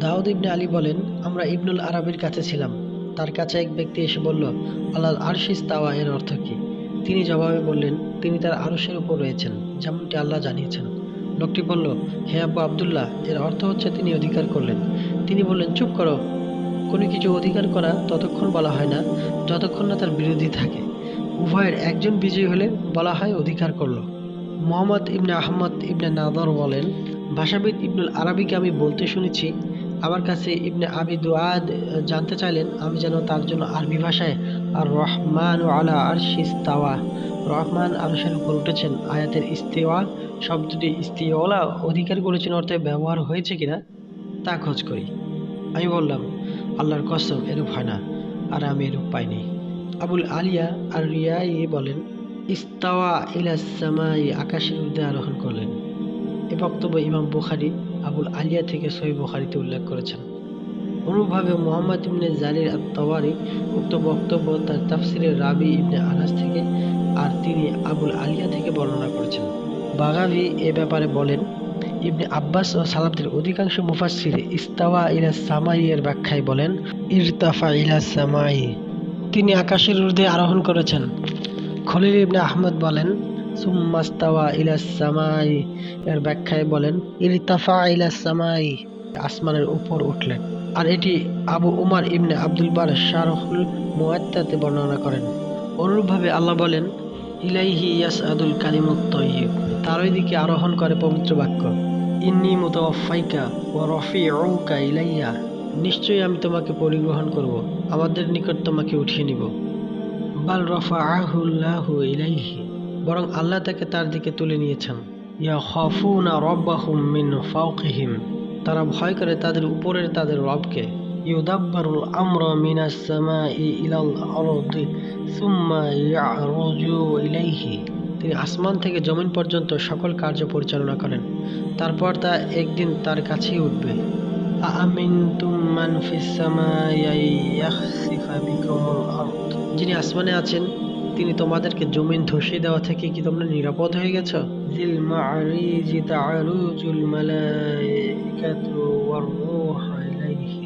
দাউদ ইবনে আলী বলেন, আমরা ইবনুল আরবির কাছে ছিলাম। তার কাছে এক ব্যক্তি এসে বলল আল্লাহ আরশিস তাওয়া এর অর্থ কি তিনি জবাবে বললেন, তিনি তার আরশের উপর রয়েছেন, যেমনটি আল্লাহ জানিয়েছেন। লোকটি বলল, হে আব্বু আবদুল্লাহ, এর অর্থ হচ্ছে তিনি অধিকার করলেন। তিনি বললেন, চুপ করো। কোনো কিছু অধিকার করা ততক্ষণ বলা হয় না, যতক্ষণ না তার বিরোধী থাকে। উভয়ের একজন বিজয়ী হলে বলা হয় অধিকার করল। মোহাম্মদ ইবনে আহমদ ইবনে নাদর বলেন, ভাষাবিদ ইবনুল আরবিকে আমি বলতে শুনেছি আমার কাছে ইবনে আবি দুআদ জানতে চাইলেন, আমি যেন তার জন্য আরবি ভাষায় আর রহমান আলা আর শিস্তাওয়া রহমান আরশের উপর উঠেছেন। আয়াতের ইস্তেওয়া শব্দটি ইস্তিওয়ালা অধিকার করেছেন অর্থে ব্যবহার হয়েছে কিনা তা খোঁজ করি। আমি বললাম, আল্লাহর কসম, এরূপ হয় না, আর আমি এরূপ পাইনি। আবুল আলিয়া আর রিয়াই বলেন, ইস্তাওয়া ইলাসামাই আকাশের ঊর্ধ্বে আরোহণ করলেন। এ বক্তব্য ইমাম বুখারি আবুল আলিয়া থেকে সহি বুখারিতে উল্লেখ করেছেন। অনুভাবে মোহাম্মদ ইবনে জালির আত তওয়ারি উক্ত বক্তব্য তার তাফসিরের রাবি ইবনে আনাস থেকে আর তিনি আবুল আলিয়া থেকে বর্ণনা করেছেন। বাগাভি এ ব্যাপারে বলেন, ইবনে আব্বাস ও সালাবদের অধিকাংশ মুফাসসির ইস্তাওয়া ইলা সামাই এর ব্যাখ্যায় বলেন, ইরতাফা ইলা সামাই। তিনি আকাশের ঊর্ধ্বে আরোহণ করেছেন। খলিল ইবনে আহমদ বলেন এর ব্যাখ্যায় বলেন আসমানের উপর উঠলেন। আর এটি আবু উমার ইবনে আব্দুল বার শারহুল মুয়াত্তাতে বর্ণনা করেন। অনুরূপভাবে আল্লাহ বলেন, ইলাইহি ইয়াসআদুল কালিমুত তয়্যিব তার ওই দিকে আরোহণ করে পবিত্র বাক্য, ইন্নি মুতাওয়াফাইকা ওয়া রাফিউকা ইলাইয়া। নিশ্চয়ই আমি তোমাকে পরিগ্রহণ করব, আমাদের নিকট তোমাকে উঠিয়ে নিব। বাল রফাআহুল্লাহু ইলাইহি। বরং আল্লাহ তাকে তার দিকে তুলে নিয়েছেন। ইয়া খাফুনা রাব্বাহুম মিন ফাওকিহিম। তারা ভয় করে তাদের উপরের তাদের রবকে। ইউদাব্বারুল আমর মিনাস সামাই ইলাল আরদি সুম্মা ইয়ারজু ইলাইহি। তিনি আসমান থেকে জমিন পর্যন্ত সকল কার্য পরিচালনা করেন। তারপর তা একদিন তার কাছেই উঠবে। যিনি আসমানে আছেন তিনি তোমাদেরকে জমিন ধসিয়ে দেওয়া থেকে কি তোমরা নিরাপদ হয়ে গেছো জিল মারিজি তারুজুল মালাইকাতু ওয়ার রূহ ইলাইহি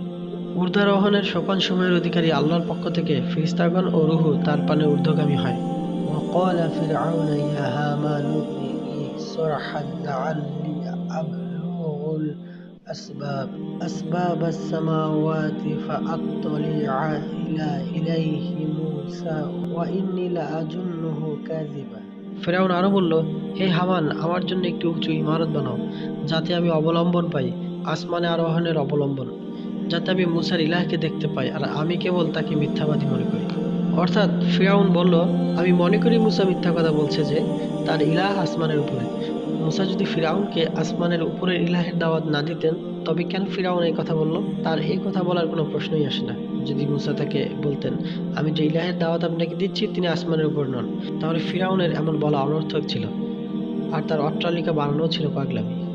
ঊর্ধ্বারোহণের সোপান সময়ের অধিকারী আল্লাহর পক্ষ থেকে ফিরিস্তাগণ ও রুহু তার পানে ঊর্ধ্বগামী হয় وقال فرعون يا هامان ابن لي صرحا لعلي أبلغ الأسباب أسباب السماوات فأطلع إلى إليه موسى وإني لأظنه كاذبا ফেরাউন আরো বলল হে হামান আমার জন্য একটি উঁচু ইমারত বানাও যাতে আমি অবলম্বন পাই আসমানে আরোহণের অবলম্বন যাতে আমি মুসার ইলাহকে দেখতে পাই আর আমি কেবল তাকে মিথ্যাবাদী মনে করি অর্থাৎ ফিরাউন বলল আমি মনে করি মুসা মিথ্যা কথা বলছে যে তার ইলাহ আসমানের উপরে মুসা যদি ফিরাউনকে আসমানের উপরে ইলাহের দাওয়াত না দিতেন, তবে কেন ফিরাউন এই কথা বলল? তার এই কথা বলার কোনো প্রশ্নই আসে না। যদি মুসা তাকে বলতেন, আমি যে ইলাহের দাওয়াত আপনাকে দিচ্ছি, তিনি আসমানের উপর নন। তাহলে ফিরাউনের এমন বলা অনর্থক ছিল। আর তার অট্টালিকা বানানো ছিল পাগলামি।